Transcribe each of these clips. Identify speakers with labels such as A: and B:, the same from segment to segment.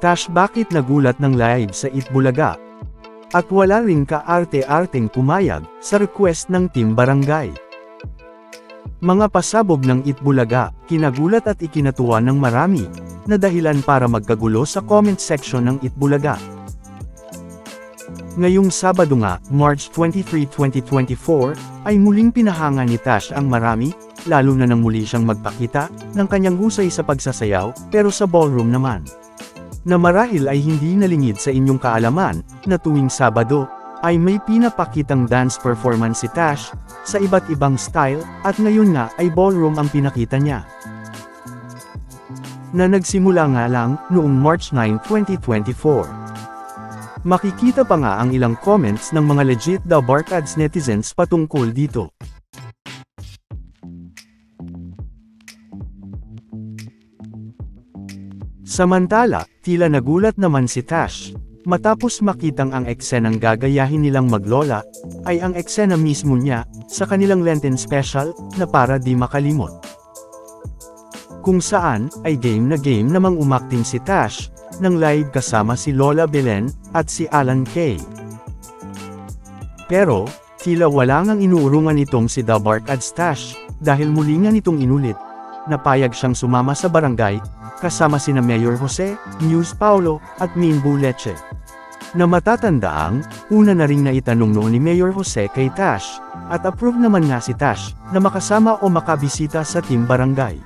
A: Tash bakit nagulat ng live sa Itbulaga? At wala rin kaarte-arteng pumayag sa request ng Team Barangay. Mga pasabog ng Itbulaga, kinagulat at ikinatuwa ng marami, na dahilan para magkagulo sa comment section ng Itbulaga. Ngayong Sabado nga, March 23, 2024, ay muling pinahanga ni Tash ang marami, lalo na nang muli siyang magpakita, ng kanyang husay sa pagsasayaw, pero sa ballroom naman. Na marahil ay hindi nalingid sa inyong kaalaman, na tuwing Sabado, ay may pinapakitang dance performance si Tash, sa iba't ibang style, at ngayon nga ay ballroom ang pinakita niya. Na nagsimula nga lang, noong March 9, 2024. Makikita pa nga ang ilang comments ng mga legit the Barkads netizens patungkol dito. Samantala, tila nagulat naman si Tash. Matapos makitang ang eksenang gagayahin nilang maglola, ay ang eksena mismo niya, sa kanilang Lenten special, na para di makalimot. Kung saan, ay game na game namang umakting si Tash, ng live kasama si Lola Belen, at si Alan Kay. Pero, tila wala ngang inuurungan itong si The Barkads Tash, dahil muli nga nitong inulit. Napayag siyang sumama sa barangay, kasama sina Mayor Jose, News Paulo, at Minbu Leche. Na matatandaang, una na ring naitanong noon ni Mayor Jose kay Tash, at approve naman nga si Tash, na makasama o makabisita sa team barangay.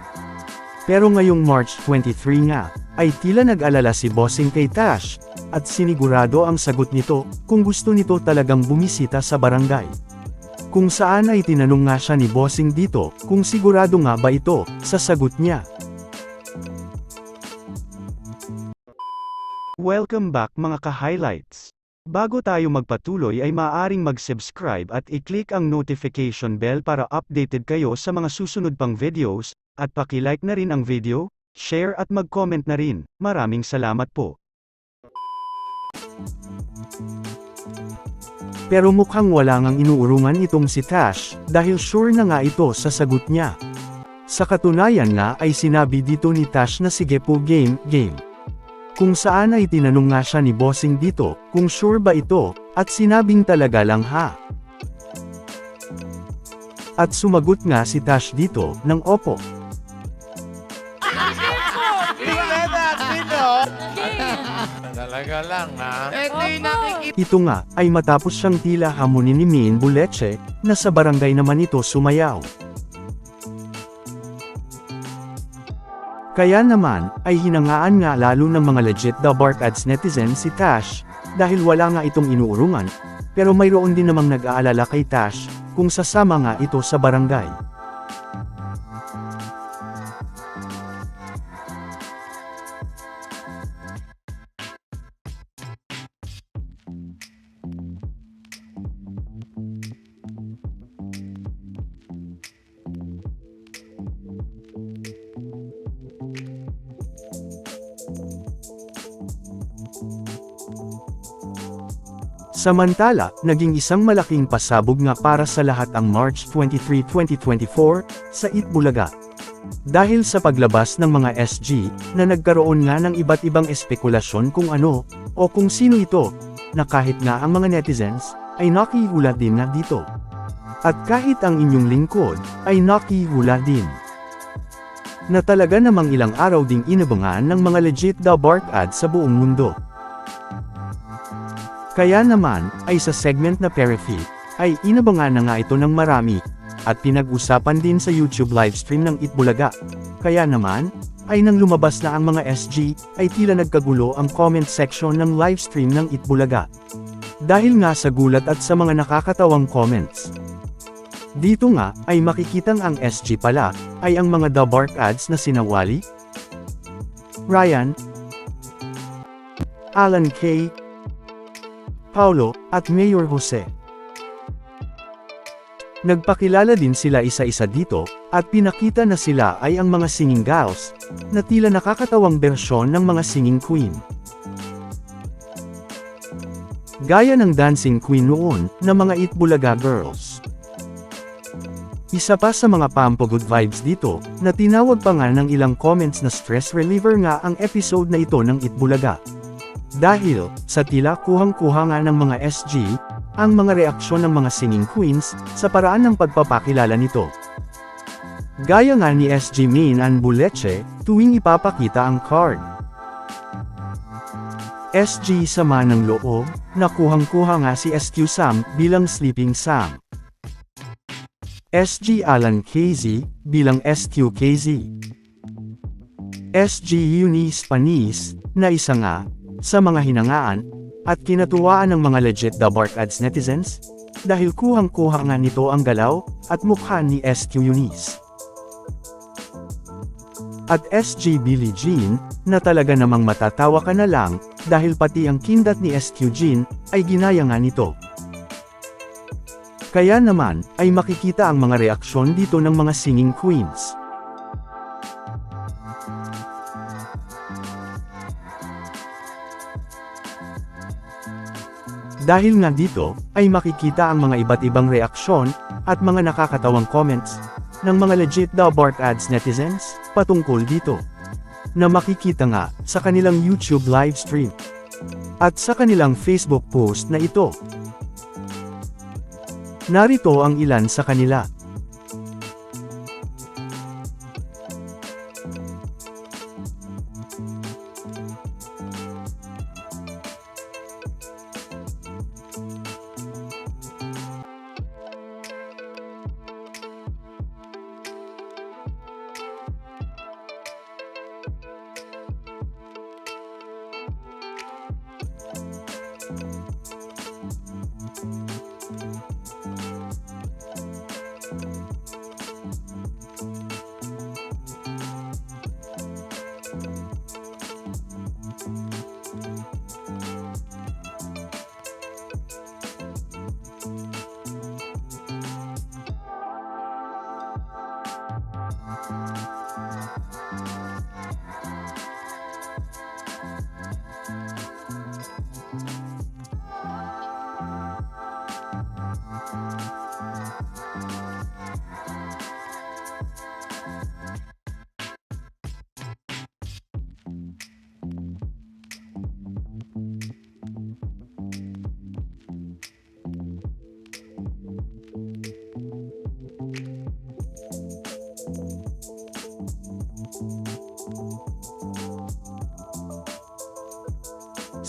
A: Pero ngayong March 23 nga, ay tila nag-alala si Bossing kay Tash, at sinigurado ang sagot nito, kung gusto nito talagang bumisita sa barangay. Kung saan ay tinanong nga siya ni Bossing dito, kung sigurado nga ba ito, sa sagot niya. Welcome back mga ka-highlights. Bago tayo magpatuloy ay maaaring mag-subscribe at i-click ang notification bell para updated kayo sa mga susunod pang videos, at paki-like na rin ang video, share at mag-comment na rin. Maraming salamat po. Pero mukhang wala ngang inuurungan itong si Tash, dahil sure na nga ito sa sagot niya. Sa katunayan nga ay sinabi dito ni Tash na sige po game, game. Kung saan ay tinanong nga siya ni Bossing dito, kung sure ba ito, at sinabing talaga lang ha. At sumagot nga si Tash dito, ng opo.
B: Talaga lang, ha?
C: Ito yung nakikita.
A: Ito nga, ay matapos siyang tila hamunin ni Min Buleche, na sa barangay naman ito sumayaw. Kaya naman, ay hinangaan nga lalo ng mga legit the Bark Ads netizen si Tash, dahil wala nga itong inuurungan, pero mayroon din namang nag-aalala kay Tash, kung sasama nga ito sa barangay. Samantala, naging isang malaking pasabog nga para sa lahat ang March 23, 2024, sa Itbulaga. Dahil sa paglabas ng mga SG, na nagkaroon nga ng iba't ibang espekulasyon kung ano, o kung sino ito, na kahit nga ang mga netizens, ay nakihula din na dito. At kahit ang inyong lingkod, ay nakihula din. Na talaga namang ilang araw ding inabangan ng mga legit the bark ads sa buong mundo. Kaya naman, ay sa segment na Perifit, ay inabangan na nga ito ng marami, at pinag-usapan din sa YouTube livestream ng Itbulaga. Kaya naman, ay nang lumabas na ang mga SG, ay tila nagkagulo ang comment section ng livestream ng Itbulaga. Dahil nga sa gulat at sa mga nakakatawang comments. Dito nga, ay makikitang ang SG pala, ay ang mga The Bark ads na sinawali, Ryan, Alan K., Paulo, at Mayor Jose. Nagpakilala din sila isa-isa dito, at pinakita na sila ay ang mga singing gals, na tila nakakatawang bersyon ng mga singing queen. Gaya ng dancing queen noon, na mga Itbulaga girls. Isa pa sa mga pampo good vibes dito, na tinawag pa nga ng ilang comments na stress reliever nga ang episode na ito ng Itbulaga. Dahil, sa tila kuhang-kuha nga ng mga SG, ang mga reaksyon ng mga singing queens, sa paraan ng pagpapakilala nito. Gaya nga ni SG Min and Buleche, tuwing ipapakita ang card. SG sama ng loob, nakuhang-kuha nga si SQ Sam bilang Sleeping Sam. SG Alan KZ bilang SQ KZ. SG Eunice Panis, na isa nga, sa mga hinangaan, at kinatuwaan ng mga legit The Bark Ads netizens, dahil kuhang-kuha nga nito ang galaw, at mukha ni SQ Eunice. At SG Billie Jean, na talaga namang matatawa ka na lang, dahil pati ang kindat ni SQ Jean, ay ginaya nga nito. Kaya naman, ay makikita ang mga reaksyon dito ng mga singing queens. Dahil nga dito, ay makikita ang mga iba't ibang reaksyon, at mga nakakatawang comments, ng mga legit daw Bark Ads netizens, patungkol dito. Na makikita nga, sa kanilang YouTube live stream. At sa kanilang Facebook post na ito. Narito ang ilan sa kanila.